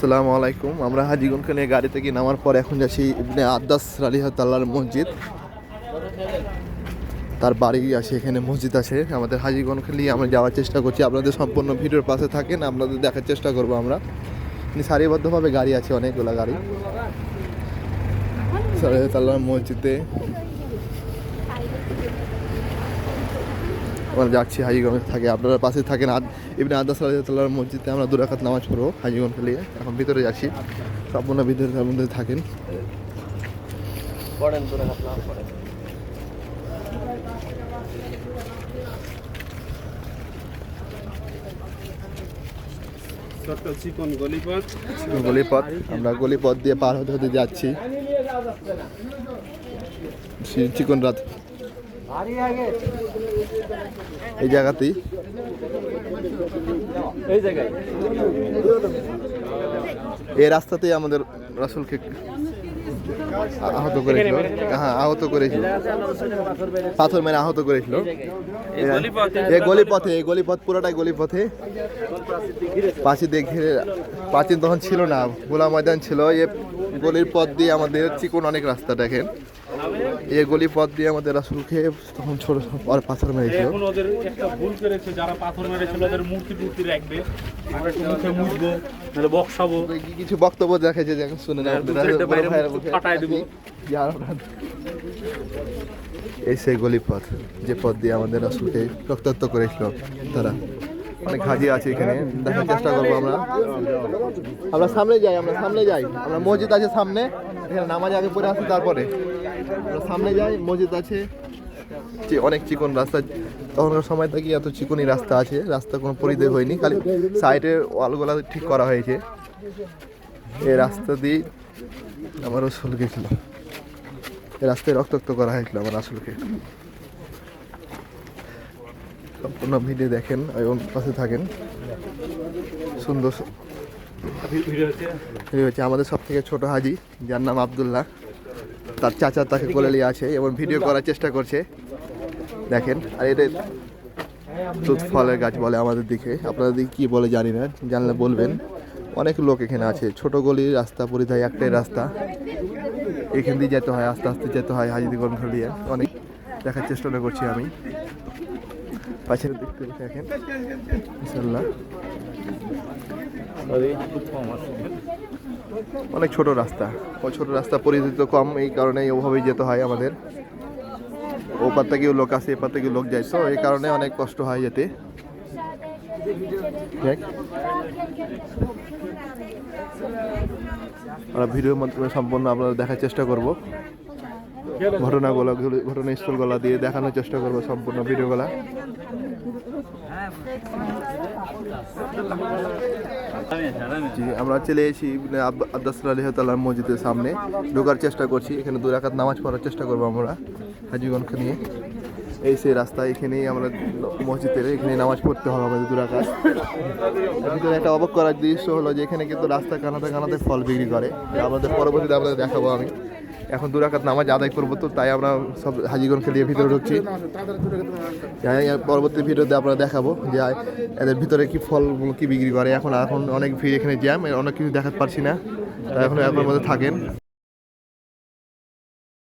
আসসালামু আলাইকুম। আমরা হাজিগঞ্জকে নিয়ে গাড়ি থেকে নামার পর এখন যাচ্ছি ইবনে আদাস রালিহা তাল্লার মসজিদ। তার বাড়ি আছে, এখানে মসজিদ আছে। আমাদের হাজিগঞ্জ নিয়ে আমরা যাওয়ার চেষ্টা করছি। আপনাদের সম্পূর্ণ ভিডিওর পাশে থাকেন, আপনাদের দেখার চেষ্টা করব আমরা। সারিবদ্ধভাবে গাড়ি আছে, অনেকগুলো গাড়ি। রালিহা তাল্লার মসজিদে। আমরা যাচ্ছি হাজিগঞ্জ থাকে। আপনারা পাশে থাকেন আদ ইবনে আদাস আল্লাহর মসজিদে। আমরা দুরাকাত নামাজ পড়ব হাজিগঞ্জ নিয়ে। এখন ভিতরে যাচ্ছি। সম্পূর্ণ ভিতরে তার মধ্যে থাকেন। পড়েন তোরা হাত পড়েন। গলিপথ। গলিপথ। আমরা গলিপথ দিয়ে পার হতে হতে যাচ্ছি। চিকন রাত এই জায়গাতেই? এই জায়গায়। এই রাস্তাতেই আমাদের রাসুলকে আহত করেছিল হ্যাঁ আহত করেছিল পাথর মেরে আহত করেছিল এই গলিপথে এই গলিপথে পুরোটাই গলিপথে। পাঁচি দিয়ে ঘিরে প্রাচীন তখন ছিল না গোলা ময়দান ছিল। এ গলির পথ দিয়ে আমাদের চিকন অনেক রাস্তা দেখেন। এই গলি পথ দিয়ে আমাদের রাসুলকে তখন ছোট আর পাথর মেরেছিল। এখন ওদের একটা ভুল করেছে যারা পাথর মেরেছিল ওদের মূর্তি টুর্তি রাখবে। আমরা একটু মুখে মুছবো বক্সাবো কিছু বক্তব্য দেখেছে যে শুনে না দু চারটে বাইরে মুখ ফাটায় দিব। এই সেই গলি পথ যে পথ দিয়ে আমাদের রাসুলকে রক্তাক্ত করেছিল তারা। অনেক হাজি আছে এখানে দেখার চেষ্টা করব আমরা। আমরা সামনে যাই আমরা সামনে যাই। আমরা মসজিদ আছে সামনে এখানে নামাজ আগে পরে আসি তারপরে। সামনে যাই মসজিদ আছে। যে অনেক চিকন রাস্তা। তখনকার সময় থেকে এত চিকনই রাস্তা আছে। রাস্তা কোনো পরিধেয় হয়নি খালি সাইডের ওয়ালগুলো ঠিক করা হয়েছে। এই রাস্তা দিয়ে আমার রসুল গেছিল। এই রাস্তায় রক্তাক্ত করা হয়েছিল আমার রাসুলকে সম্পূর্ণ ভিডিও দেখেন এবং পাশে থাকেন। সুন্দর। ভিডিও হচ্ছে আমাদের সব থেকে ছোট হাজি যার নাম আবদুল্লাহ। তার চাচা তাকে কোলে নিয়ে আছে এবং ভিডিও করার চেষ্টা করছে। দেখেন আর এটা দুধ ফলের গাছ বলে আমাদের দিকে। আপনাদের দিকে কী বলে জানি না জানলে বলবেন। অনেক লোক এখানে আছে। ছোট গলির রাস্তা পরিধায় একটাই রাস্তা। এখান দিয়ে যেতে হয় আস্তে আস্তে যেতে হয় হাজিদি গ্রন্থ দিয়ে। অনেক দেখার চেষ্টা করছি আমি। পাশের দিক থেকে দেখেন ইনশাল্লাহ অনেক ছোট রাস্তা। ওই ছোট রাস্তা পরিচিত কম, এই কারণে ওভাবেই যেতে হয় আমাদের। ওপার থেকেও লোক আসে, এপার থেকেও লোক যায়, তো এই কারণে অনেক কষ্ট হয় যেতে। আমরা ভিডিওর মাধ্যমে সম্পূর্ণ আপনারা দেখার চেষ্টা করব। ঘটনাগুলো, ঘটনাস্থলগুলো দিয়ে দেখানোর চেষ্টা করব সম্পূর্ণ ভিডিওগুলো। আমরা চলে এসেছি ইবনে আব- আব্বাস আলহাতাল্লাহ মসজিদের সামনে। ঢোকার চেষ্টা করছি, এখানে দু রাকাত নামাজ পড়ার চেষ্টা করব আমরা হাজিগঞ্জকে নিয়ে। এই সেই রাস্তা, এখানেই আমরা মসজিদের এখানে নামাজ পড়তে হবে আমাদের দু রাকাত। একটা অবাক করার দৃশ্য হলো যে এখানে কিন্তু রাস্তা কানাতে কানাতে ফল বিক্রি করে। আমাদের পরবর্তীতে আপনাদের দেখাবো আমি। এখন দুরাকাত নামাজ আদায় করব তো, তাই আমরা সব হাজিগঞ্জকে নিয়ে ভিতরে ঢুকছি। যাই পরবর্তী ভিডিওতে আপনারা দেখাবো যে এদের ভিতরে কি ফল কি বিক্রি করে। এখন এখন অনেক ভিড় এখানে জ্যাম, অনেক কিছু দেখাতে পারছি না। তাই এখন এখন মধ্যে থাকেন।